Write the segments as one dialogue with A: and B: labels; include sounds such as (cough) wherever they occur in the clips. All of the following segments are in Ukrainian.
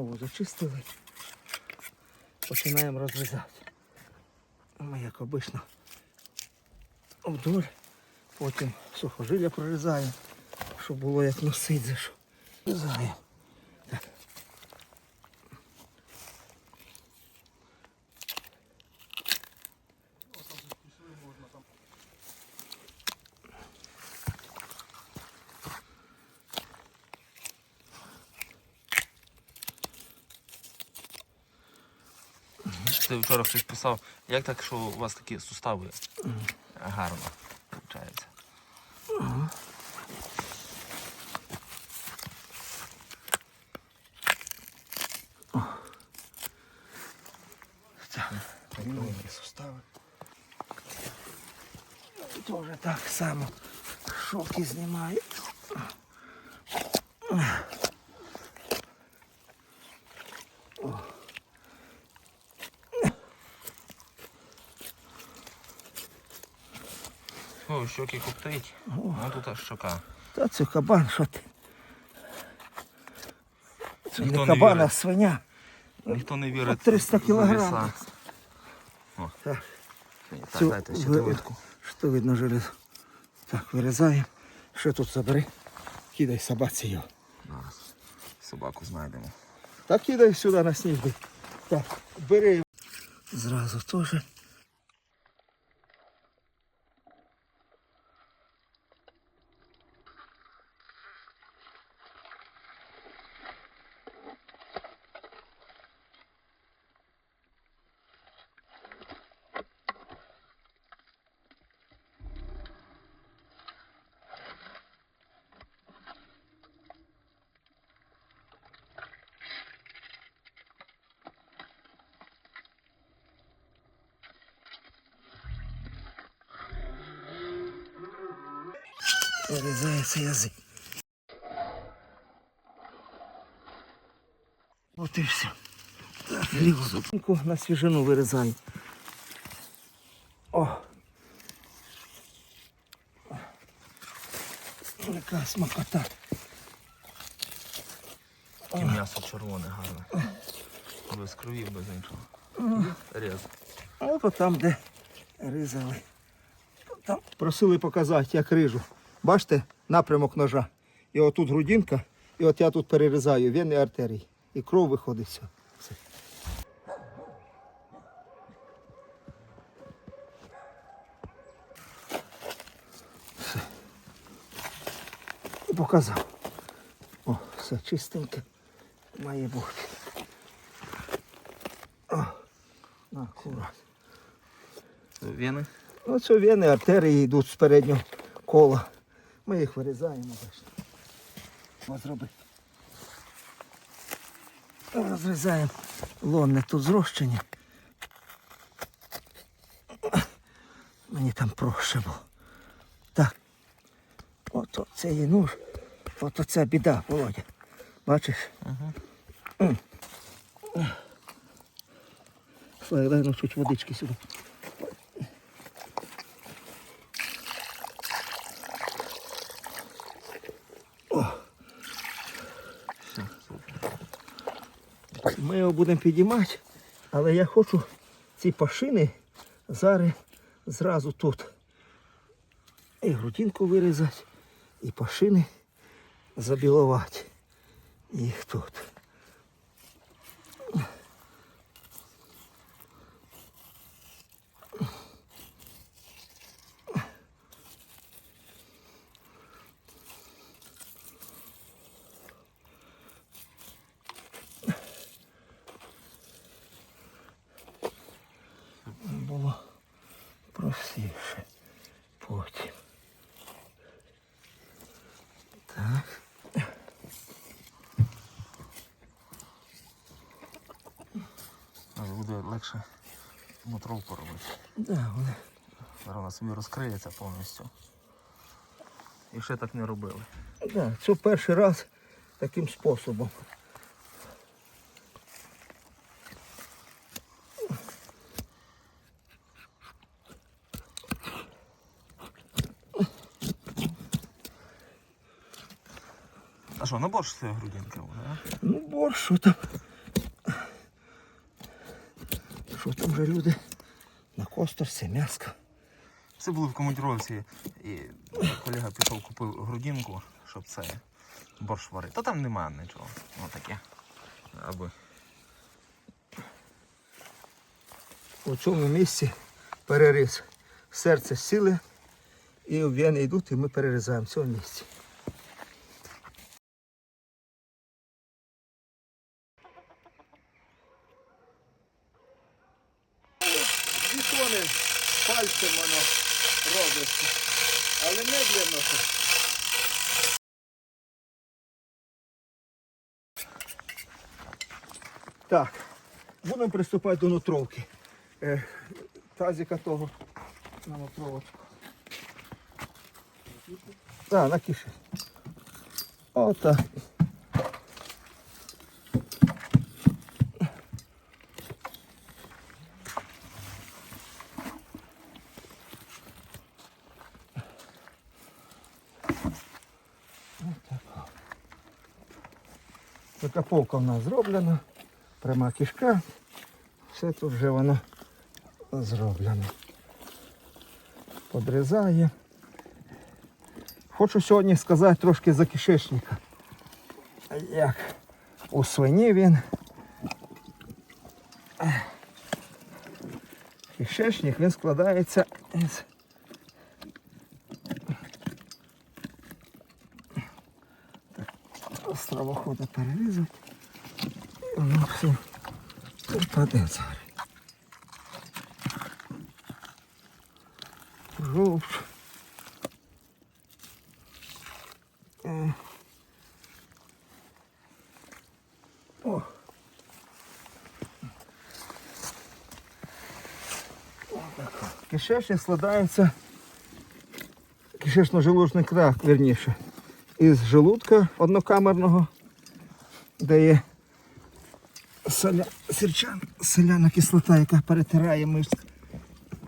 A: Знову зачистили. Починаємо розрізати. Ми, як обично, вдоль, потім сухожилля прорізаємо, щоб було як носить за що. Різаємо.
B: Вчора хтось писав, як так, що у вас такі сустави гарно виходить.
A: Рівні сустави. Тоже так само шовки знімаю.
B: Щоки коптить. Ну тут аж щока.
A: Та це кабан, що ти? Це
B: Ніхто
A: не
B: не
A: кабан, а
B: вірить.
A: свиня.
B: Ніхто не вірить.
A: От 300
B: в
A: кілограм.
B: веса.
A: Так,
B: Так,
A: цю
B: дайте ще
A: ви-
B: довідку.
A: Що видно железо. Так, вирізаємо. Що тут забери? Кидай собаці його.
B: Зараз собаку знайдемо.
A: Так кидай сюди на сніг. Так, бери. Зразу теж. Вирізається язик. От і все. Ліву зубку на свіжину вирізаю. О! Яка смакота.
B: Таке м'ясо червоне гарне. Без крові, без нічого. Рез.
A: А от там, де різали. Там просили показати, як рижу. Бачите, напрямок ножа. І отут грудинка, і от я тут перерізаю вени артерії. І кров виходить все. Все. Все. Показав. О, все чистеньке. Має бути. О.
B: Вени.
A: Ну, це вени, артерії йдуть з переднього кола. Ми їх вирізаємо. бачите. Ось зроби. Розрізаємо лонне тут зрощення. Мені там проще було. Так. Ото це є нож. Ото це біда, Володя. Бачиш? Дай ну чуть водички сюди.
B: Все, супер.
A: Ми його будемо підіймати, але я хочу ці пашини зараз зразу тут. І грудинку вирізати, і пашини забілувати. Їх тут. було простіше потім. Так.
B: Але буде легше мотровку робити.
A: Да, вони.
B: Зараз вона собі розкриється повністю. І ще так не робили.
A: Да, це перший раз таким способом.
B: А що, на борщ це грудинка а?
A: Ну, борщ, що там що там вже люди на косторці, м'яско.
B: Це були в командировці, і колега пішов, купив грудинку, щоб це борщ варити. Та там немає нічого. Ну таке. Аби.
A: У цьому місці переріз. Серце сіли і в вени йдуть, і ми перерізаємо в цьому пальцем воно робиться. Але медленно. Так, будемо приступати до нутровки. Е, тазика того на нутровочку. Так, на киші. Отак. Закаповка в нас зроблена, пряма кишка. Все тут вже воно зроблено. Подрізає. Хочу сьогодні сказати трошки за кишечника. Як у свині він. Кишечник він складається із так, стравохода перерізати. І воно все впаде зараз. Жовч. Е. О. Кишечник складається, кишечно-желудочний тракт, верніше, із желудка однокамерного, де є соля, сірчан, соляна кислота, яка перетирає мишці.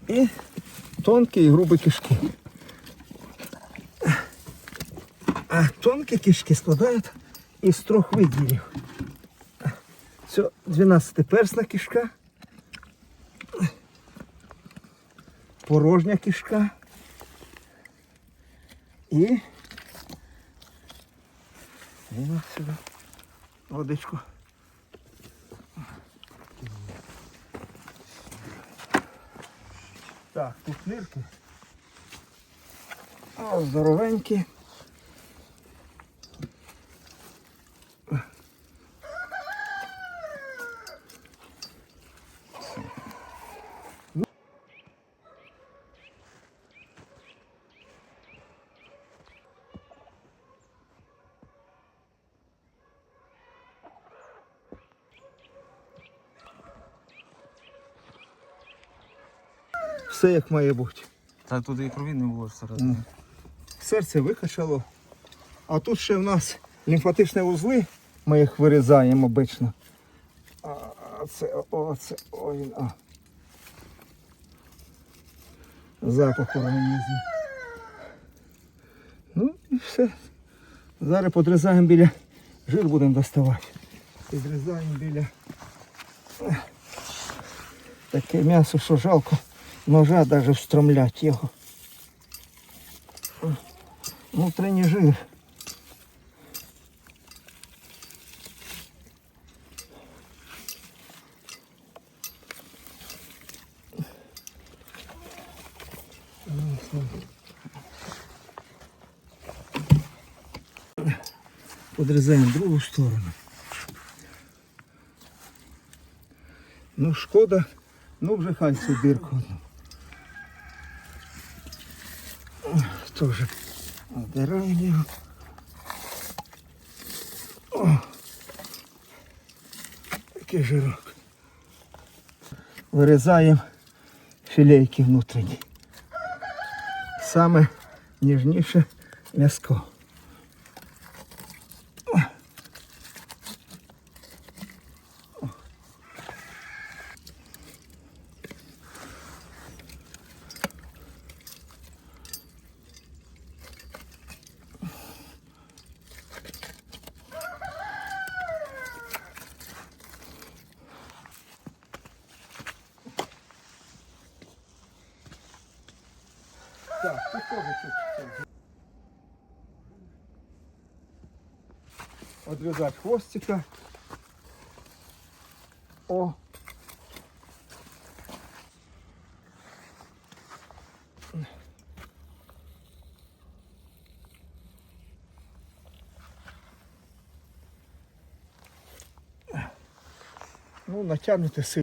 A: І тонкі і грубі кишки. А тонкі кишки складають із трьох виділів. Це 12-персна кишка, порожня кишка і, от сюди водичку. Так, тут нирки. Здоровенькі. Все як має бути.
B: Та тут і крові не було всередині.
A: Серце викачало. А тут ще в нас лімфатичні вузли, ми їх вирізаємо обично. А це, о, це, о, він, а. Запах в організмі. Ну і все. Зараз подрізаємо біля, жир будемо доставати. Підрізаємо біля таке м'ясо, що жалко ножа навіть встромлять його. Внутренний жир. Подрізаємо другу сторону. Ну шкода, ну вже хай цю дирку. одну. Тоже убираем його. О, Такий жирок. Вирізаємо філейки внутрішні. Саме ніжніше м'яско. Так, тут теж чуть-чуть. Отвязать хвостика. О. Ну, натягнути сильно.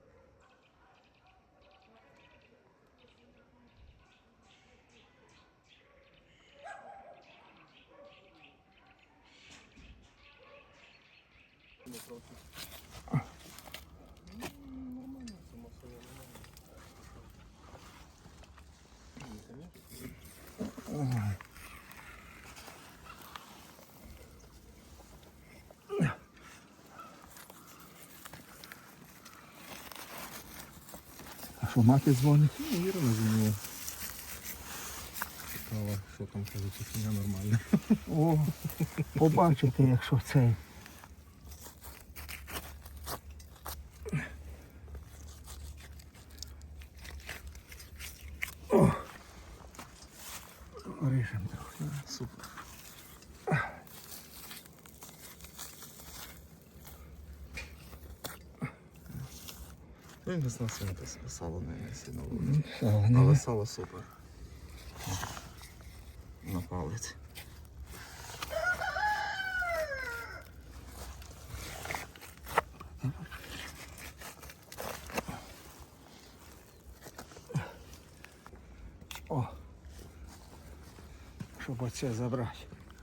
A: А що мати дзвонить?
C: Ні, Іра назвонила. Цікаво, що там кажуть, що фігня нормальна.
A: О, побачите, якщо цей. О. Ріжемо трохи.
B: Супер. Ну, Він без сало не сильно буде.
A: Сало
B: Але сало супер. На палець.
A: О. Щоб оце забрати.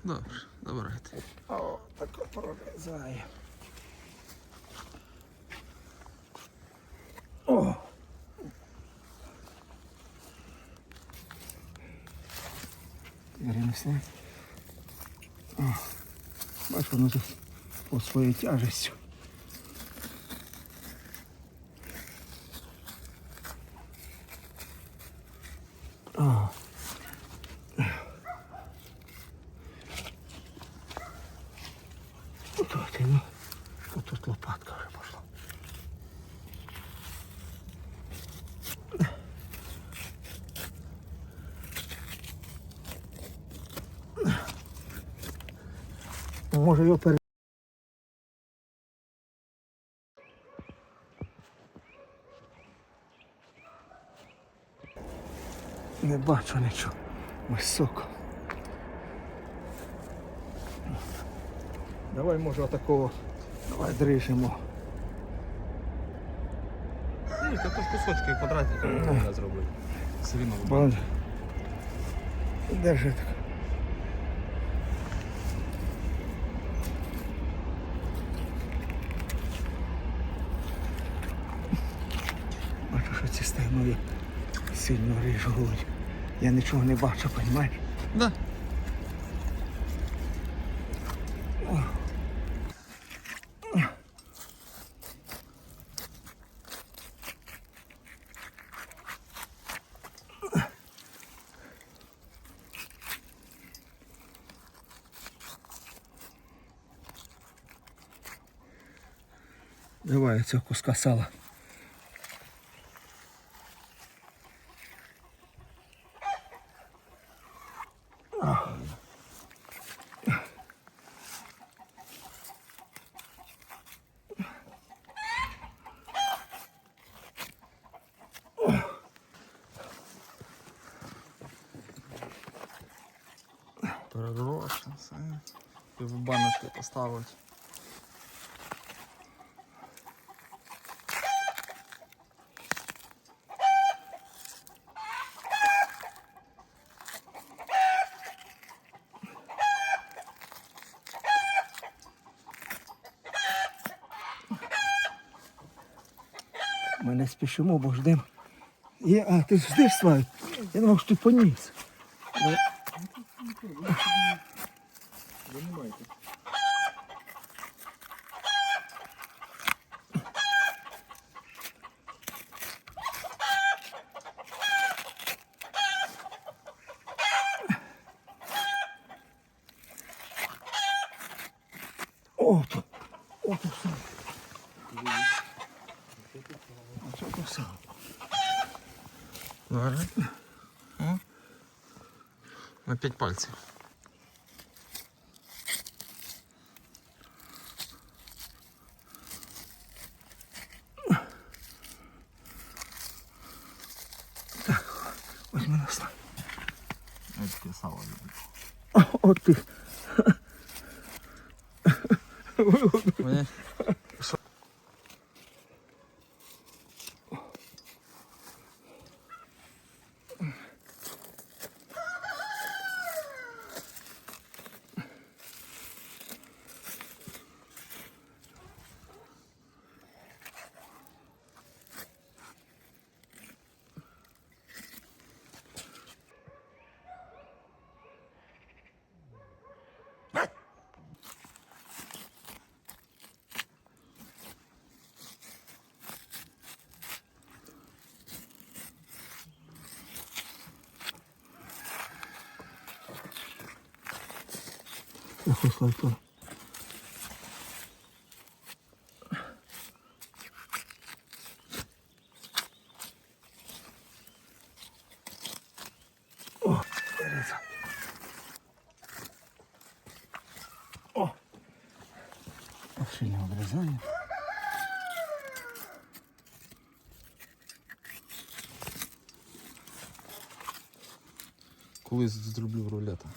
B: Добре, добирайте.
A: О, так прорізає. О. Перенесли. О. Бач, воно тут по своїй тяжестю. О. Ну, вот тут лопатка уже Може його пере... Не бачу нічого. Високо. Давай, може, отакого. Давай дрижемо.
B: Ні, це кусочки квадратики можна зробити. Все рівно
A: Держи так. Бачу, ці стегнові сильно ріжуть. Я нічого не бачу, розумієш?
B: Да.
A: Давай цього куска сала.
B: Перерошено все. Пів баночки поставити.
A: Ми не спішимо, бо ждемо. Є, а, ти ждеш Славі? Я думав, що ти поніс.
C: Винімайте.
A: О, тут. О, тут сам. А що тут сам?
B: Зараз. О. На п'ять пальців.
A: Ось мене слав.
B: Я таке сало люблю.
A: От ти.
B: Мені
A: Ох, слав, то. О, береза. О! Машина обрізає.
B: колись зроблю рулета.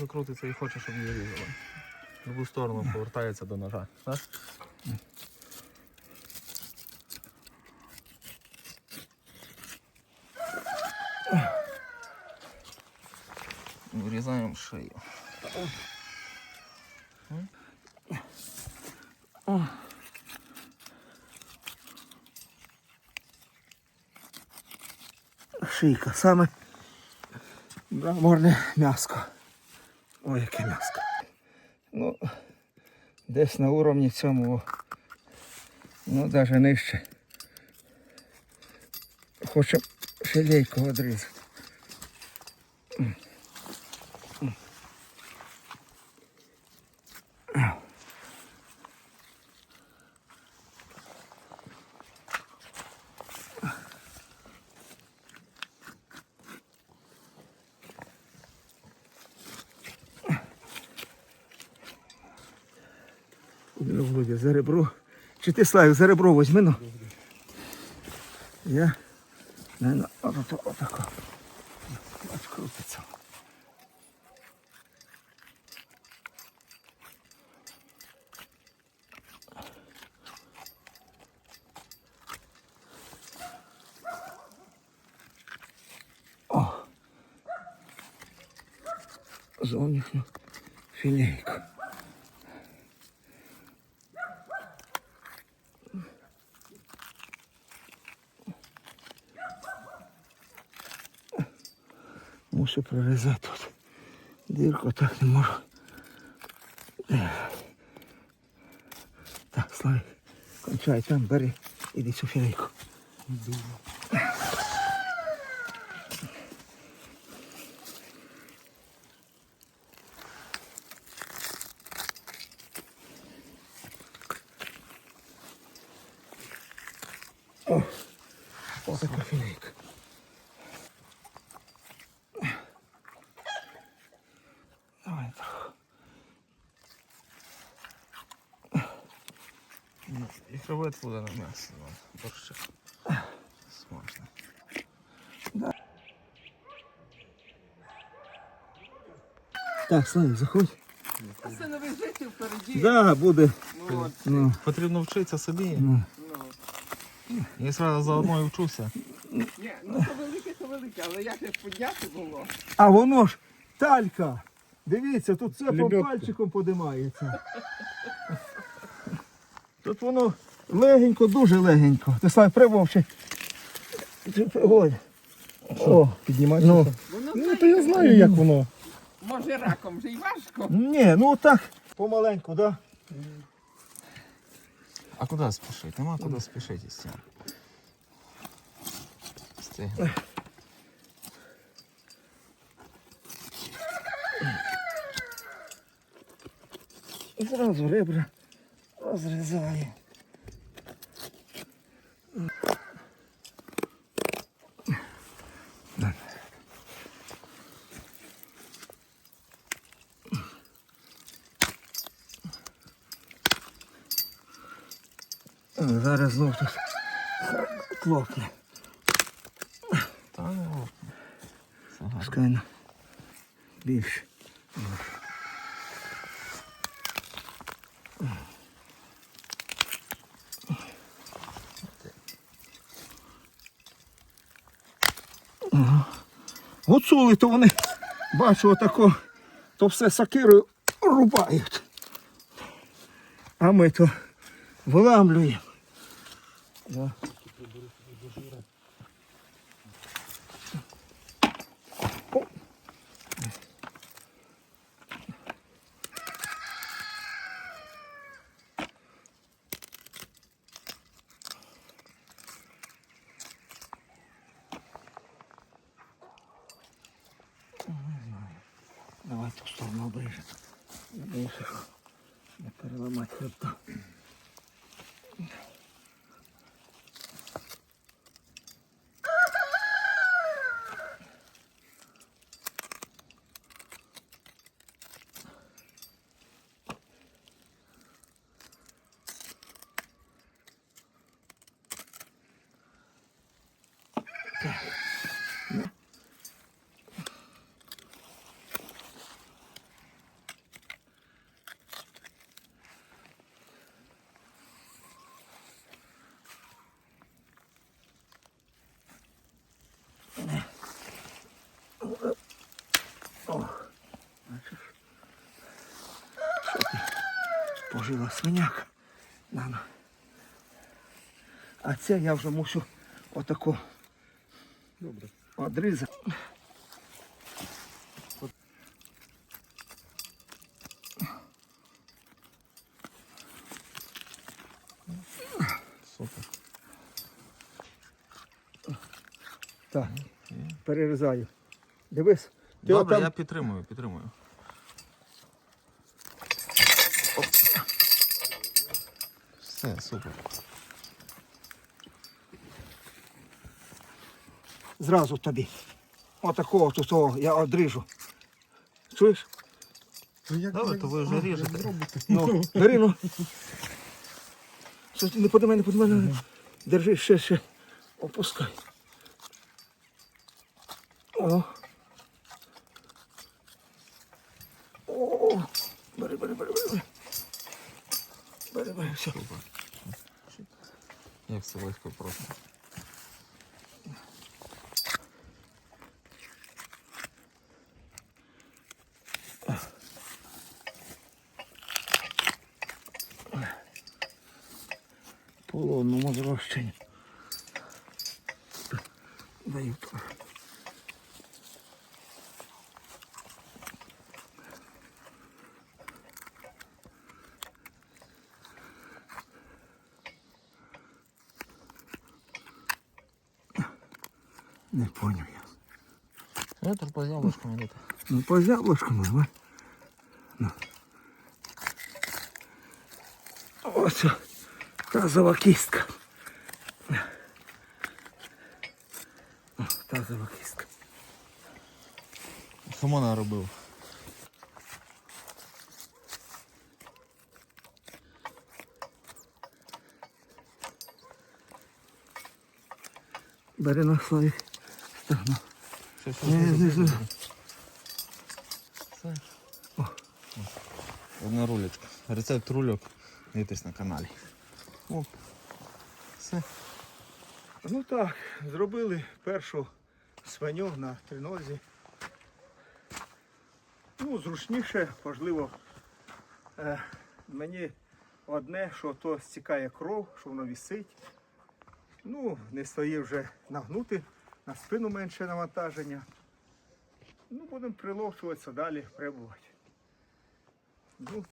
B: Свинка крутиться і хоче, щоб її різали. В другу сторону повертається до ножа. Так? Вирізаємо шию.
A: Шийка, саме морне м'яско. Ой, яке м'яско. Ну, десь на уровні цьому, ну, навіть нижче. Хочемо шилейку відрізати. Ну, Володя, за ребро. Чи ти Славик, за ребро возьми, ну. Я. Не, ну, отако. Бач, крутиться. О! Зовнішню філейку. Прорізати тут. Дірку так не можу. Так, Славик, кончай там, бери, іди цю філейку. О, ось така філейка. Давай трохи.
B: І буде на м'ясо. Борщик. Смачно.
A: Так, Славик, заходь.
D: Це нове життя впереді.
A: Да, буде.
D: Ну, от,
A: Ну,
B: Потрібно вчитися собі.
A: ну.
D: ну.
B: Я сразу заодно і вчуся.
D: Ні, ну то велике, то велике, але як ж підняти було?
A: А воно ж талька. Дивіться, тут це по
C: Лебедка.
A: пальчиком подимається. Тут воно легенько, дуже легенько. Ти Славик, привовчи. Ой. О,
C: Піднімати?
A: ну.
D: Воно
C: Ну, то я знаю, як воно.
D: може раком вже й важко.
A: Ні, ну так, помаленьку, да?
B: А куди спішити? Нема куди спішити з цим. Стигне.
A: Зразу ребра розрізає. Зараз знов тут клопне.
B: Та ну. Це гарно.
A: Пускай на більше. Гуцули, то вони, бачу, отако, то все сакирою рубають. А ми то виламлюємо. Да. Давай ту сторону ближе. Більше, щоб не переламати хребта. Пожила свиняка. На, на. А це я вже мушу отако
C: Добре.
A: одрізати.
B: Супер.
A: Так, перерізаю. Дивись. Ти
B: Добре,
A: отам-
B: я підтримую, підтримую. Все, супер.
A: Зразу тобі. Отакого тут о, я одріжу. Чуєш?
C: Ну, як,
B: Добре, то ви вже ріжете.
A: Ну, (laughs) бери, ну. Щось не поди мене, поди мене. Держи ще, ще. Опускай. О. Все
B: легко просто.
A: полонному зрощенню. Даю Я
B: тут по яблучкам йдете.
A: Ну, по яблучкам, давай. Ну. Ось тазова кістка. О, тазова кістка.
B: Хамона робив.
A: Бери на славі. Стагну.
B: Одна рулечка. Рецепт рульок дивитесь на каналі. Все.
A: Ну так, зробили першу свиню на тринозі. Ну, зручніше, можливо, е, мені одне, що то стікає кров, що воно вісить. Ну, не стоїть вже нагнути, на спину менше навантаження. Ну, будемо приловчуватися далі, прибувати. Ну,